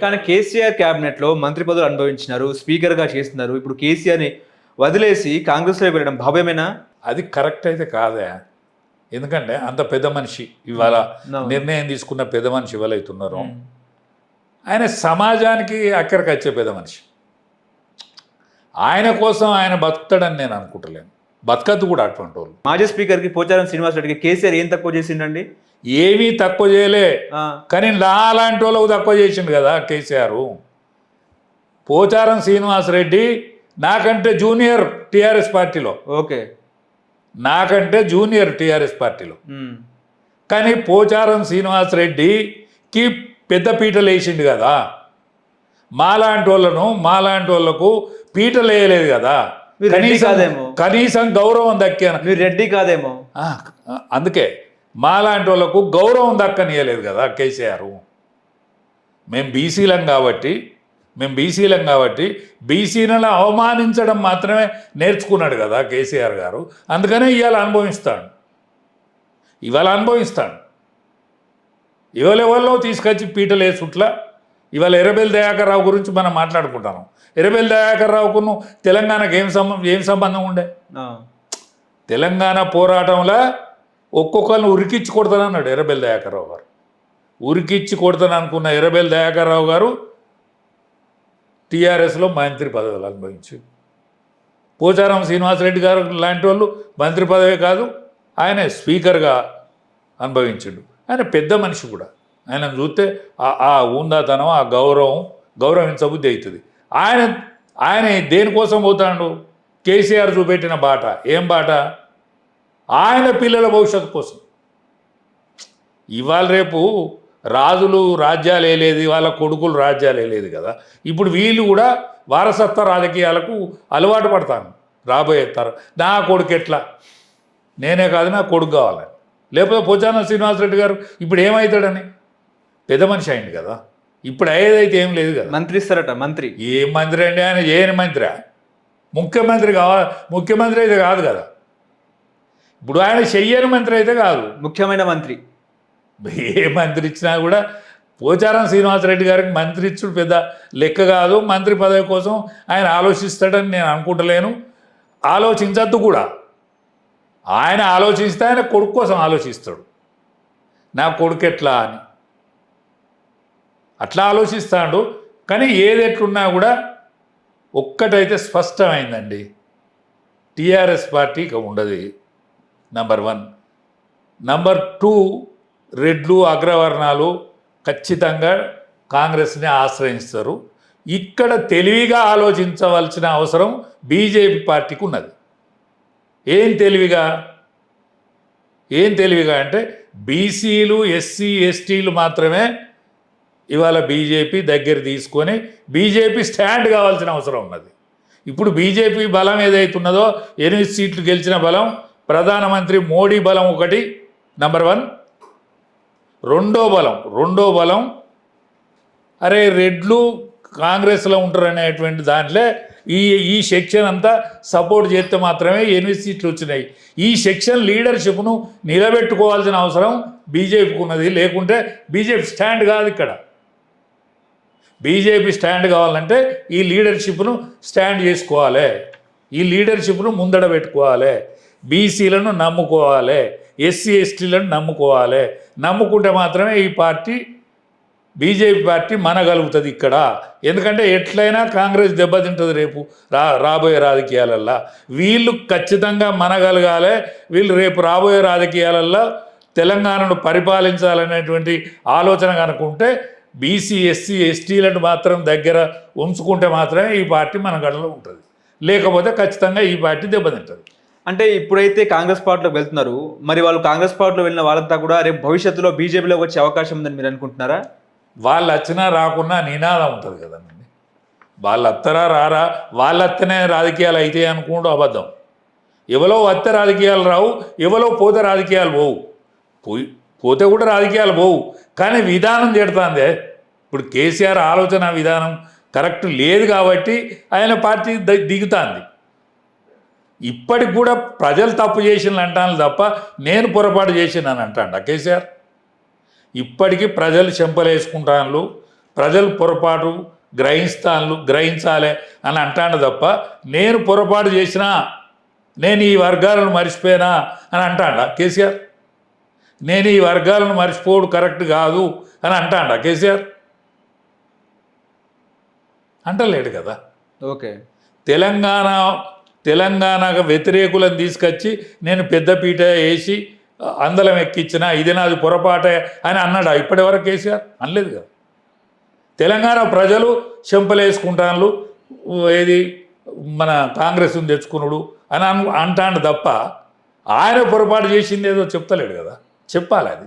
కానీ కేసీఆర్ క్యాబినెట్లో మంత్రి పదవులు అనుభవించినారు స్పీకర్గా చేస్తున్నారు. ఇప్పుడు కేసీఆర్ని వదిలేసి కాంగ్రెస్లో వెళ్ళడం భావ్యమేనా? అది కరెక్ట్ అయితే కాదే. ఎందుకంటే అంత పెద్ద మనిషి ఇవాళ. నిర్ణయం తీసుకున్న పెద్ద మనిషి ఎవరైతున్నారో ఆయన సమాజానికి అక్కడికి వచ్చే పెద్ద మనిషి. ఆయన కోసం ఆయన బతుకుతాడని నేను అనుకుంటలేను. బతకద్దు కూడా అటువంటి వాళ్ళు. మాజీ స్పీకర్కి పోచారం శ్రీనివాస్ రెడ్డికి కేసీఆర్ ఏం తక్కువ చేసిండండి? ఏమీ తక్కువ చేయలే. కానీ నాలాంటి వాళ్ళకు తక్కువ చేసిండు కదా కేసీఆర్. పోచారం శ్రీనివాసరెడ్డి నాకంటే జూనియర్ టీఆర్ఎస్ పార్టీలో. ఓకే. నాకంటే జూనియర్ టీఆర్ఎస్ పార్టీలో. కానీ పోచారం శ్రీనివాసరెడ్డికి పెద్ద పీటలు వేసిండు కదా. మాలాంటి వాళ్ళను మాలాంటి వాళ్ళకు పీటలు వేయలేదు కదా. రెడ్డి కాదేమో. కనీసం గౌరవం దక్కాను. మీరు రెడ్డి కాదేమో. అందుకే మాలాంటి వాళ్ళకు గౌరవం దక్కనియలేదు కదా కేసీఆర్. మేము బీసీలం కాబట్టి మేము బీసీలం కాబట్టి బీసీలను అవమానించడం మాత్రమే నేర్చుకున్నాడు కదా కేసీఆర్ గారు. అందుకనే ఇవాళ అనుభవిస్తాడు. ఇవాళ అనుభవిస్తాడు. ఇవాళ ఎవరిలో తీసుకొచ్చి పీటలు వేసుట్లా ఇవాళ ఎర్రబెల్లి దయాకర్ రావు గురించి మనం మాట్లాడుకుంటాను ఎర్రబెల్లి దయాకర్ రావుకును తెలంగాణకు ఏం సంబంధం ఏం సంబంధం ఉండే? తెలంగాణ పోరాటంలో ఒక్కొక్కరిని ఉరికిచ్చి కొడతానన్నాడు ఎర్రబెల్లి దయాకర్రావు గారు. ఉరికిచ్చి కొడతాను అనుకున్న ఎర్రబెల్లి దయాకర్రావు గారు టీఆర్ఎస్లో మంత్రి పదవులు అనుభవించి పోచారం శ్రీనివాసరెడ్డి గారు లాంటి వాళ్ళు మంత్రి పదవే కాదు ఆయన స్పీకర్గా అనుభవించిండు. ఆయన పెద్ద మనిషి కూడా. ఆయన చూస్తే ఆ- ఆ ఉందాతనం ఆ గౌరవం గౌరవించబుద్ధి అవుతుంది. ఆయన ఆయన దేనికోసం పోతాడు? కేసీఆర్ చూపెట్టిన బాట. ఏం బాట? ఆయన పిల్లల భవిష్యత్తు కోసం. ఇవాళ రేపు రాజులు రాజ్యాలు వేయలేదు వాళ్ళ కొడుకులు రాజ్యాలు వేయలేదు కదా. ఇప్పుడు వీళ్ళు కూడా వారసత్వ రాజకీయాలకు అలవాటు పడతాను రాబోయే తరం నా కొడుకు ఎట్లా? నేనే కాదు నా కొడుకు కావాలని. లేకపోతే పోచాన శ్రీనివాసరెడ్డి గారు ఇప్పుడు ఏమవుతాడని? పెద్ద మనిషి అయింది కదా. ఇప్పుడు అయ్యేదైతే ఏం లేదు కదా. మంత్రి ఇస్తారట మంత్రి. ఏ మంత్రి అండి ఆయన? ఏని మంత్రి? ముఖ్యమంత్రి కావాలి ముఖ్యమంత్రి అయితే కాదు కదా. ఇప్పుడు ఆయన చెయ్యని మంత్రి అయితే కాదు. ముఖ్యమైన మంత్రి. ఏ మంత్రి ఇచ్చినా కూడా పోచారం శ్రీనివాసరెడ్డి గారికి మంత్రి ఇచ్చుడు పెద్ద లెక్క కాదు. మంత్రి పదవి కోసం ఆయన ఆలోచిస్తాడని నేను అనుకుంటలేను. ఆలోచించద్దు కూడా. ఆయన ఆలోచిస్తే ఆయన కొడుకు కోసం ఆలోచిస్తాడు. నా కొడుకు ఎట్లా అని. అట్లా ఆలోచిస్తాడు. కానీ ఏది ఎట్లున్నా కూడా ఒక్కటైతే స్పష్టమైందండి. టీఆర్ఎస్ పార్టీ ఇక ఉండదు. Number one. నంబర్ టూ రెడ్లు అగ్రవర్ణాలు ఖచ్చితంగా కాంగ్రెస్ని ఆశ్రయిస్తారు ఇక్కడ తెలివిగా ఆలోచించవలసిన అవసరం బీజేపీ పార్టీకి ఉన్నది. ఏం తెలివిగా? ఏం తెలివిగా అంటే బీసీలు ఎస్సీ ఎస్టీలు మాత్రమే ఇవాళ బీజేపీ దగ్గర తీసుకొని బీజేపీ స్టాండ్ కావాల్సిన అవసరం ఉన్నది. ఇప్పుడు బీజేపీ బలం ఏదైతున్నదో ఎనిమిది సీట్లు గెలిచిన బలం ప్రధానమంత్రి మోడీ బలం ఒకటి నంబర్ వన్. రెండో బలం రెండో బలం అరే రెడ్లు కాంగ్రెస్లో ఉంటారు అనేటువంటి దాంట్లో ఈ ఈ సెక్షన్ అంతా సపోర్ట్ చేస్తే మాత్రమే ఎనిమిది సీట్లు వచ్చినాయి. ఈ సెక్షన్ లీడర్షిప్ను నిలబెట్టుకోవాల్సిన అవసరం బీజేపీకి ఉన్నది. లేకుంటే బీజేపీ స్టాండ్ కాదు ఇక్కడ. బీజేపీ స్టాండ్ కావాలంటే ఈ లీడర్షిప్ను స్టాండ్ చేసుకోవాలి. ఈ లీడర్షిప్ను ముందడ పెట్టుకోవాలి. బీసీలను నమ్ముకోవాలి. ఎస్సీ ఎస్టీలను నమ్ముకోవాలి. నమ్ముకుంటే మాత్రమే ఈ పార్టీ బీజేపీ పార్టీ మనగలుగుతుంది ఇక్కడ. ఎందుకంటే ఎట్లయినా కాంగ్రెస్ దెబ్బతింటుంది రేపు రా రాబోయే రాజకీయాలల్లో. వీళ్ళు ఖచ్చితంగా మనగలగాలి. వీళ్ళు రేపు రాబోయే రాజకీయాలల్లో తెలంగాణను పరిపాలించాలనేటువంటి ఆలోచన కనుకుంటే బీసీ ఎస్సీ ఎస్టీలను మాత్రం దగ్గర ఉంచుకుంటే మాత్రమే ఈ పార్టీ మన గడలో ఉంటుంది. లేకపోతే ఖచ్చితంగా ఈ పార్టీ దెబ్బతింటుంది. అంటే ఇప్పుడైతే కాంగ్రెస్ పార్టీలోకి వెళ్తున్నారు మరి వాళ్ళు కాంగ్రెస్ పార్టీలో వెళ్ళిన వాళ్ళంతా కూడా రేపు భవిష్యత్తులో బీజేపీలోకి వచ్చే అవకాశం ఉందని మీరు అనుకుంటున్నారా? వాళ్ళు వచ్చినా రాకున్నా నినాదం ఉంటుంది కదండి. వాళ్ళు అత్తరా రారా వాళ్ళు అత్తనే రాజకీయాలు అయితే అనుకుంటూ అబద్ధం. ఎవరో వస్తే రాజకీయాలు రావు ఎవరో పోతే రాజకీయాలు పోవు. పోయి పోతే కూడా రాజకీయాలు పోవు. కానీ విధానం తిడుతుంది ఇప్పుడు కేసీఆర్ ఆలోచన విధానం కరెక్ట్ లేదు కాబట్టి ఆయన పార్టీ ద- దిగుతాంది. ఇప్పటికి కూడా ప్రజలు తప్పు చేసిన అంటాను తప్ప నేను పొరపాటు చేసినాను అంటాడు కేసీఆర్? ఇప్పటికీ ప్రజలు చెంపలేసుకుంటాను ప్రజలు పొరపాటు గ్రహిస్తాను గ్రహించాలి అని అంటాను తప్ప నేను పొరపాటు చేసినా నేను ఈ వర్గాలను మర్చిపోయినా అని అంటాడా కేసీఆర్? నేను ఈ వర్గాలను మర్చిపోవడం కరెక్ట్ కాదు అని అంటాడా కేసీఆర్? అంటలేడు కదా. ఓకే. తెలంగాణ తెలంగాణకు వ్యతిరేకులను తీసుకొచ్చి నేను పెద్దపీట వేసి అందలం ఎక్కించిన ఇది నాది పొరపాటే అని అన్నాడా ఇప్పటివరకు కేసీఆర్? అనలేదు కదా. తెలంగాణ ప్రజలు చెంపలేసుకుంటాను ఏది మన కాంగ్రెస్ని తెచ్చుకున్నాడు అని అన్ అంటాడు తప్ప ఆయన పొరపాటు చేసింది ఏదో చెప్తలేడు కదా. చెప్పాలి అది.